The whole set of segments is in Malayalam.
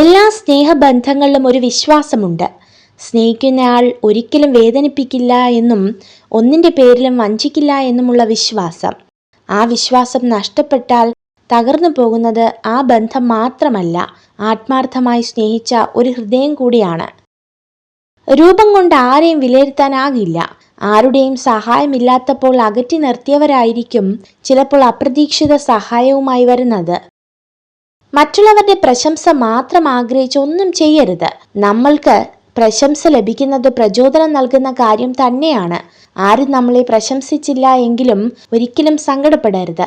എല്ലാ സ്നേഹബന്ധങ്ങളിലും ഒരു വിശ്വാസമുണ്ട്. സ്നേഹിക്കുന്നയാൾ ഒരിക്കലും വേദനിപ്പിക്കില്ല എന്നും ഒന്നിന്റെ പേരിലും വഞ്ചിക്കില്ല എന്നുമുള്ള വിശ്വാസം. ആ വിശ്വാസം നഷ്ടപ്പെട്ടാൽ തകർന്നു പോകുന്നത് ആ ബന്ധം മാത്രമല്ല ആത്മാർത്ഥമായി സ്നേഹിച്ച ഒരു ഹൃദയം കൂടിയാണ്. രൂപം കൊണ്ട് ആരെയും വിലയിരുത്താനാകില്ല. ആരുടെയും സഹായമില്ലാത്തപ്പോൾ അകറ്റി നിർത്തിയവരായിരിക്കും ചിലപ്പോൾ അപ്രതീക്ഷിത സഹായവുമായി വരുന്നത്. മറ്റുള്ളവരുടെ പ്രശംസ മാത്രം ആഗ്രഹിച്ച് ഒന്നും ചെയ്യരുത്. നമ്മൾക്ക് പ്രശംസ ലഭിക്കുന്നത് പ്രചോദനം നൽകുന്ന കാര്യം തന്നെയാണ്. ആരും നമ്മളെ പ്രശംസിച്ചില്ല എങ്കിലും ഒരിക്കലും സങ്കടപ്പെടരുത്.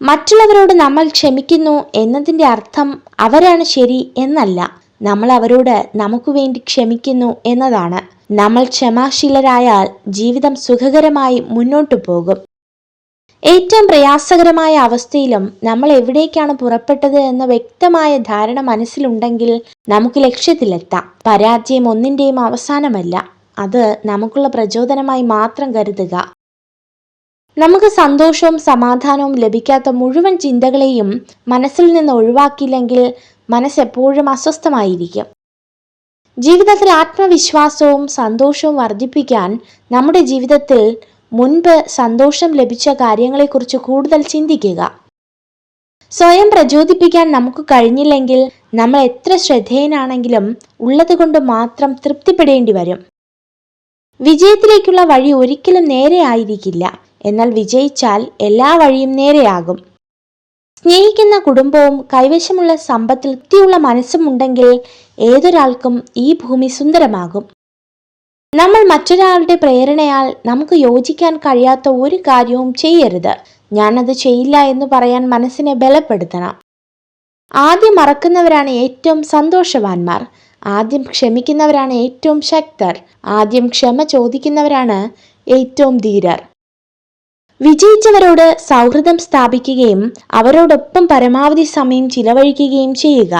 മറ്റുള്ളവരോട് നമ്മൾ ക്ഷമിക്കുന്നു എന്നതിന്റെ അർത്ഥം അവരാണ് ശരി എന്നല്ല. നമ്മൾ അവരോട് നമുക്ക് വേണ്ടി ക്ഷമിക്കുന്നു എന്നതാണ്. നമ്മൾ ക്ഷമാശീലരായാൽ ജീവിതം സുഖകരമായി മുന്നോട്ടു പോകും. ഏറ്റവും പ്രയാസകരമായ അവസ്ഥയിലും നമ്മൾ എവിടേക്കാണ് പുറപ്പെട്ടത് എന്ന വ്യക്തമായ ധാരണ മനസ്സിലുണ്ടെങ്കിൽ നമുക്ക് ലക്ഷ്യത്തിലെത്താം. പരാജയം ഒന്നിന്റെയും അവസാനമല്ല. അത് നമുക്കുള്ള പ്രചോദനമായി മാത്രം കരുതുക. നമുക്ക് സന്തോഷവും സമാധാനവും ലഭിക്കാത്ത മുഴുവൻ ചിന്തകളെയും മനസ്സിൽ നിന്ന് ഒഴിവാക്കിയില്ലെങ്കിൽ മനസ്സെപ്പോഴും അസ്വസ്ഥമായിരിക്കും. ജീവിതത്തിൽ ആത്മവിശ്വാസവും സന്തോഷവും വർദ്ധിപ്പിക്കാൻ നമ്മുടെ ജീവിതത്തിൽ മുൻപ് സന്തോഷം ലഭിച്ച കാര്യങ്ങളെക്കുറിച്ച് കൂടുതൽ ചിന്തിക്കുക. സ്വയം പ്രചോദിപ്പിക്കാൻ നമുക്ക് കഴിഞ്ഞില്ലെങ്കിൽ നമ്മൾ എത്ര ശ്രദ്ധേയനാണെങ്കിലും ഉള്ളതുകൊണ്ട് മാത്രം തൃപ്തിപ്പെടേണ്ടി വരും. വിജയത്തിലേക്കുള്ള വഴി ഒരിക്കലും നേരെ ആയിരിക്കില്ല. എന്നാൽ വിജയിച്ചാൽ എല്ലാ വഴിയും നേരെയാകും. സ്നേഹിക്കുന്ന കുടുംബവും കൈവശമുള്ള സമ്പത്തിൽ തൃപ്തിയുള്ള മനസ്സുമുണ്ടെങ്കിൽ ഏതൊരാൾക്കും ഈ ഭൂമി സുന്ദരമാകും. നമ്മൾ മറ്റൊരാളുടെ പ്രേരണയാൽ നമുക്ക് യോജിക്കാൻ കഴിയാത്ത ഒരു കാര്യവും ചെയ്യരുത്. ഞാനത് ചെയ്യില്ല എന്ന് പറയാൻ മനസ്സിനെ ബലപ്പെടുത്തണം. ആദ്യം മറക്കുന്നവരാണ് ഏറ്റവും സന്തോഷവാന്മാർ. ആദ്യം ക്ഷമിക്കുന്നവരാണ് ഏറ്റവും ശക്തർ. ആദ്യം ക്ഷമ ചോദിക്കുന്നവരാണ് ഏറ്റവും ധീരർ. വിജയിച്ചവരോട് സൗഹൃദം സ്ഥാപിക്കുകയും അവരോടൊപ്പം പരമാവധി സമയം ചിലവഴിക്കുകയും ചെയ്യുക.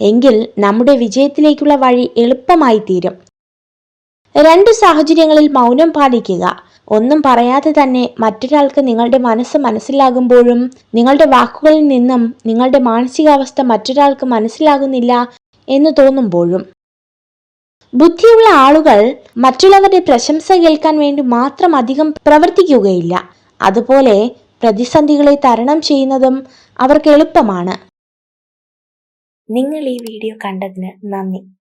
എങ്കിൽ നമ്മുടെ വിജയത്തിലേക്കുള്ള വഴി എളുപ്പമായി തീരും രണ്ട് സാഹചര്യങ്ങളിൽ മൗനം പാലിക്കുക. ഒന്നും പറയാതെ തന്നെ മറ്റൊരാൾക്ക് നിങ്ങളുടെ മനസ്സ് മനസ്സിലാകുമ്പോഴും നിങ്ങളുടെ വാക്കുകളിൽ നിന്നും നിങ്ങളുടെ മാനസികാവസ്ഥ മറ്റൊരാൾക്ക് മനസ്സിലാകുന്നില്ല എന്ന് തോന്നുമ്പോഴും. ബുദ്ധിയുള്ള ആളുകൾ മറ്റുള്ളവരുടെ പ്രശംസ കേൾക്കാൻ വേണ്ടി മാത്രം അധികം പ്രവർത്തിക്കുകയില്ല. അതുപോലെ പ്രതിസന്ധികളെ തരണം ചെയ്യുന്നതും അവർക്ക് എളുപ്പമാണ്. നിങ്ങൾ ഈ വീഡിയോ കണ്ടതിന് നന്ദി.